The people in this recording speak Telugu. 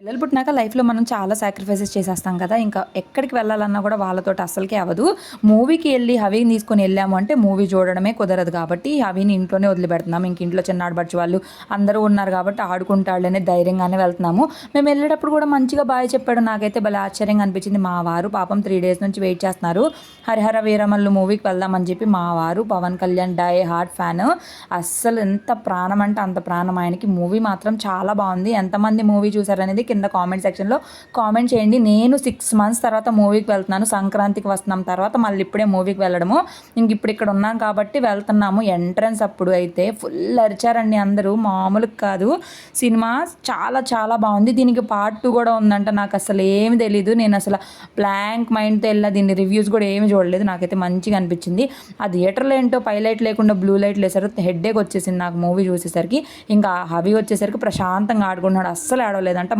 పిల్లలు పుట్టినాక లైఫ్లో మనం చాలా సాక్రిఫైసెస్ చేసేస్తాం కదా. ఇంకా ఎక్కడికి వెళ్ళాలన్నా కూడా వాళ్ళతో అస్సలకే అవ్వదు. మూవీకి వెళ్ళి హవీని తీసుకొని వెళ్ళాము అంటే మూవీ చూడడమే కుదరదు కాబట్టి హవీని ఇంట్లోనే వదిలిపెడుతున్నాం. ఇంక ఇంట్లో చిన్న ఆడబడిచి వాళ్ళు అందరూ ఉన్నారు కాబట్టి ఆడుకుంటాళ్ళనే ధైర్యంగానే వెళ్తున్నాము. మేము వెళ్ళేటప్పుడు కూడా మంచిగా బాయ్ చెప్పాడు. నాకైతే భలే ఆశ్చర్యంగా అనిపించింది. మా వారు పాపం త్రీ డేస్ నుంచి వెయిట్ చేస్తున్నారు. హరిహర వీరమల్లు మూవీకి వెళ్దామని చెప్పి మా వారు Pawan Kalyan die hard fan. అస్సలు ఎంత ప్రాణం అంటే అంత ప్రాణం ఆయనకి. మూవీ మాత్రం చాలా బాగుంది. ఎంతమంది మూవీ చూసారనేది కింద కామెంట్ సెక్షన్లో కామెంట్ చేయండి. నేను సిక్స్ మంత్స్ తర్వాత మూవీకి వెళ్తున్నాను. సంక్రాంతికి వస్తున్నాం. తర్వాత మళ్ళీ ఇప్పుడే మూవీకి వెళ్ళడము. ఇంక ఇప్పుడు ఇక్కడ ఉన్నాం కాబట్టి వెళ్తున్నాము. ఎంట్రన్స్ అప్పుడు అయితే ఫుల్ అరిచారండి అందరూ. మామూలు కాదు. సినిమా చాలా చాలా బాగుంది. దీనికి పార్ట్ టూ కూడా ఉందంట. నాకు అసలు ఏమి తెలీదు. నేను అసలు బ్లాంక్ మైండ్తో వెళ్ళిన దీన్ని రివ్యూస్ కూడా ఏమి చూడలేదు. నాకైతే మంచిగా అనిపించింది. ఆ థియేటర్లో ఏంటో పై లైట్ లేకుండా బ్లూ లైట్ వేసారు హెడ్ఏక్ వచ్చేసింది నాకు మూవీ చూసేసరికి. ఇంకా హవి వచ్చేసరికి ప్రశాంతంగా ఆడుకుంటున్నాడు. అస్సలు ఆడలేదంట